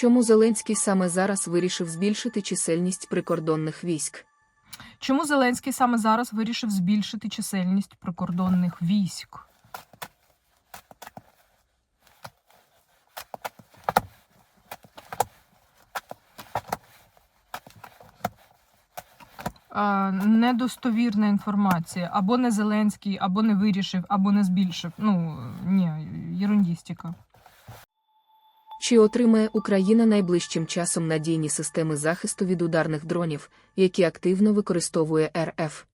Чому Зеленський саме зараз вирішив збільшити чисельність прикордонних військ? Чому Зеленський саме зараз вирішив збільшити чисельність прикордонних військ? Недостовірна інформація. Або не Зеленський, або не вирішив, або не збільшив. Ну, ні, єрундістика. Чи отримає Україна найближчим часом надійні системи захисту від ударних дронів, які активно використовує РФ?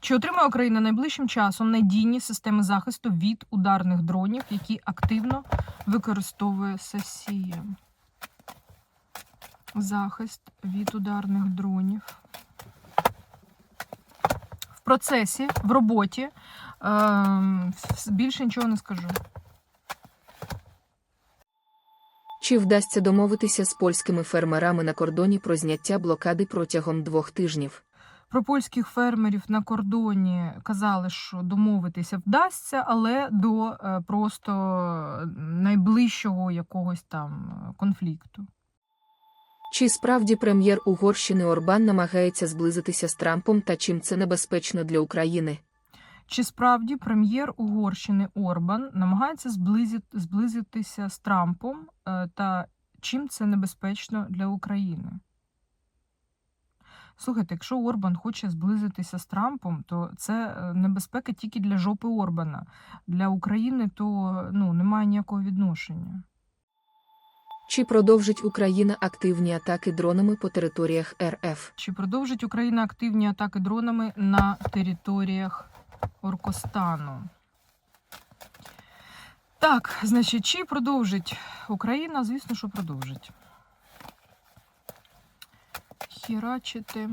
Чи отримає Україна найближчим часом надійні системи захисту від ударних дронів, які активно використовує Сесія? Захист від ударних дронів. В процесі, в роботі. Ем, більше нічого не скажу. Чи вдасться домовитися з польськими фермерами на кордоні про зняття блокади протягом двох тижнів? Про польських фермерів на кордоні казали, що домовитися вдасться, але до е, просто найближчого якогось там е, конфлікту. Чи справді прем'єр Угорщини Орбан намагається зблизитися з Трампом та чим це небезпечно для України? Чи справді прем'єр Угорщини Орбан намагається зблизити, зблизитися з Трампом е, та чим це небезпечно для України? Слухайте, якщо Орбан хоче зблизитися з Трампом, то це е, небезпека тільки для жопи Орбана. Для України то ну, немає ніякого відношення. Чи продовжить Україна активні атаки дронами по територіях РФ? Чи продовжить Україна активні атаки дронами на територіях Оркостану? Так, значить, чи продовжить Україна? Звісно, що продовжить. Хірачити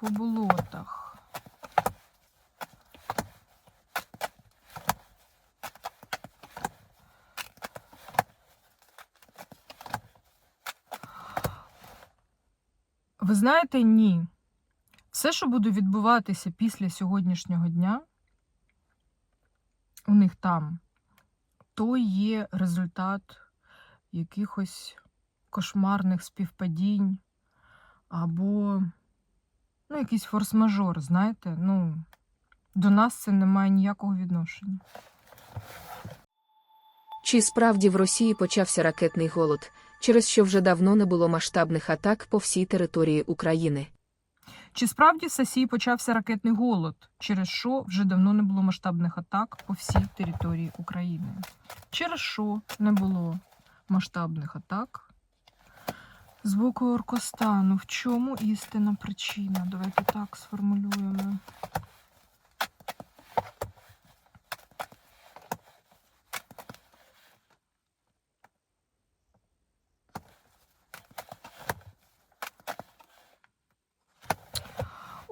по болотах. Ви знаєте, ні. Все, що буде відбуватися після сьогоднішнього дня, у них там, то є результат якихось кошмарних співпадінь або ну, якийсь форс-мажор, знаєте, ну, до нас це не має ніякого відношення. Чи справді в Росії почався ракетний голод, через що вже давно не було масштабних атак по всій території України? Чи справді в Сасії почався ракетний голод, через що вже давно не було масштабних атак по всій території України? Через що не було масштабних атак з боку Оркостану? В чому істинна причина? Давайте так сформулюємо.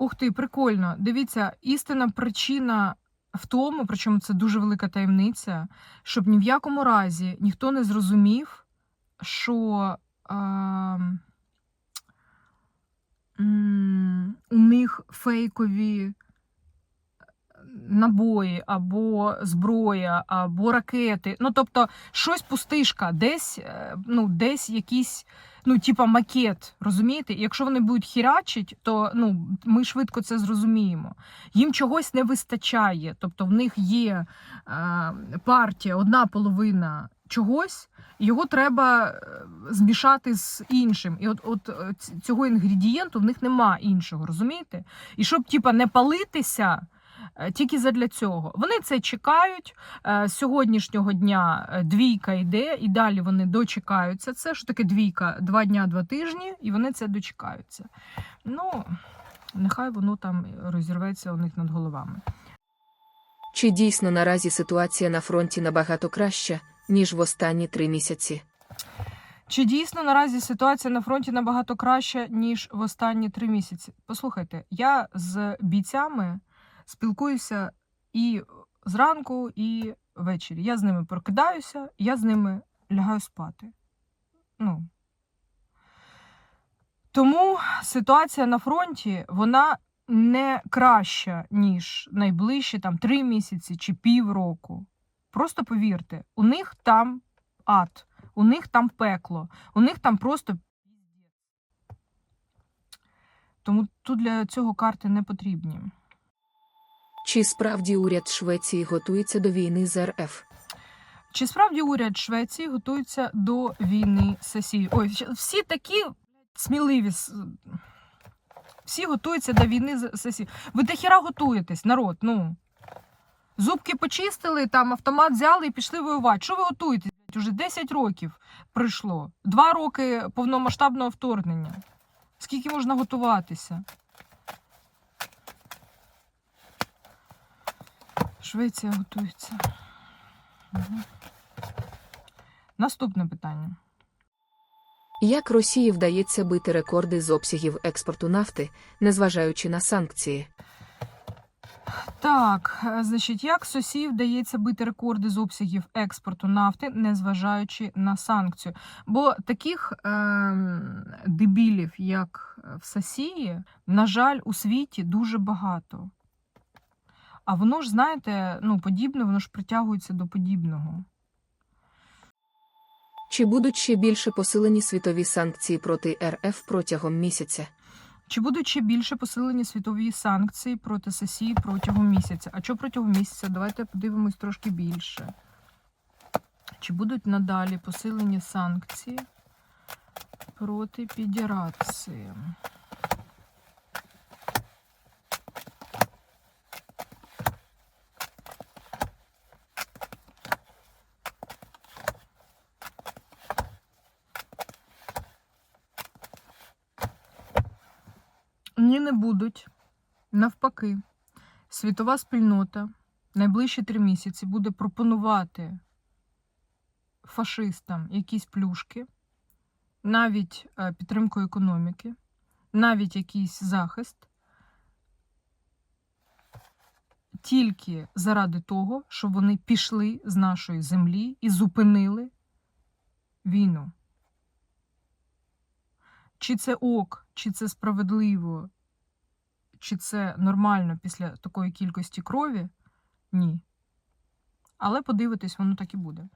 Ух ти, прикольно. Дивіться, істина причина в тому, причому це дуже велика таємниця, щоб ні в якому разі ніхто не зрозумів, що е, у них фейкові набої, або зброя, або ракети. Ну, тобто, щось пустишка, десь, е, ну, десь якийсь, ну, типа макет, розумієте? Якщо вони будуть хірачить, то ну, ми швидко це зрозуміємо. Їм чогось не вистачає. Тобто, в них є е, партія, одна половина чогось. Його треба е, змішати з іншим. І от, от е, цього інгредієнту в них нема іншого, розумієте? І щоб типа не палитися, тільки задля цього. Вони це чекають. Е, З сьогоднішнього дня е, двійка йде, і далі вони дочекаються. Це що таке двійка? Два дня, два тижні, і вони це дочекаються. Ну, нехай воно там розірветься у них над головами. Чи дійсно наразі ситуація на фронті набагато краща, ніж в останні три місяці? Чи дійсно наразі ситуація на фронті набагато краща, ніж в останні три місяці? Послухайте, я з бійцями спілкуюся і зранку, і ввечері. Я з ними прокидаюся, я з ними лягаю спати. Ну. Тому ситуація на фронті, вона не краща, ніж найближчі там три місяці чи півроку. Просто повірте, у них там ад. У них там пекло. У них там просто. Тому тут для цього карти не потрібні. Чи справді уряд Швеції готується до війни з РФ? Чи справді уряд Швеції готується до війни з Росією? Ой, всі такі сміливі. Всі готуються до війни з Росією. Ви до хіра готуєтесь, народ. Ну. Зубки почистили, там автомат взяли і пішли воювати. Що ви готуєтесь? Уже 10 років пройшло. Два роки повномасштабного вторгнення. Скільки можна готуватися? Швеція готується. Мгм. Наступне питання. Як Росії вдається бити рекорди з обсягів експорту нафти, незважаючи на санкції? Так, е, значить, як Сосії вдається бити рекорди з обсягів експорту нафти, незважаючи на санкцію? Бо таких ем, дебілів, як в Сосії, на жаль, у світі дуже багато. А воно ж, знаєте, ну, подібне, воно ж притягується до подібного. Чи будуть ще більше посилені світові санкції проти РФ протягом місяця? Чи будуть ще більше посилені світові санкції проти Сосії протягом місяця? А що протягом місяця? Давайте подивимось трошки більше. Чи будуть надалі посилені санкції проти Федерації? Ні, не будуть. Навпаки, світова спільнота найближчі три місяці буде пропонувати фашистам якісь плюшки, навіть е, підтримку економіки, навіть якийсь захист, тільки заради того, щоб вони пішли з нашої землі і зупинили війну. Чи це ок, чи це справедливо, чи це нормально після такої кількості крові? Ні. Але подивитись, воно так і буде.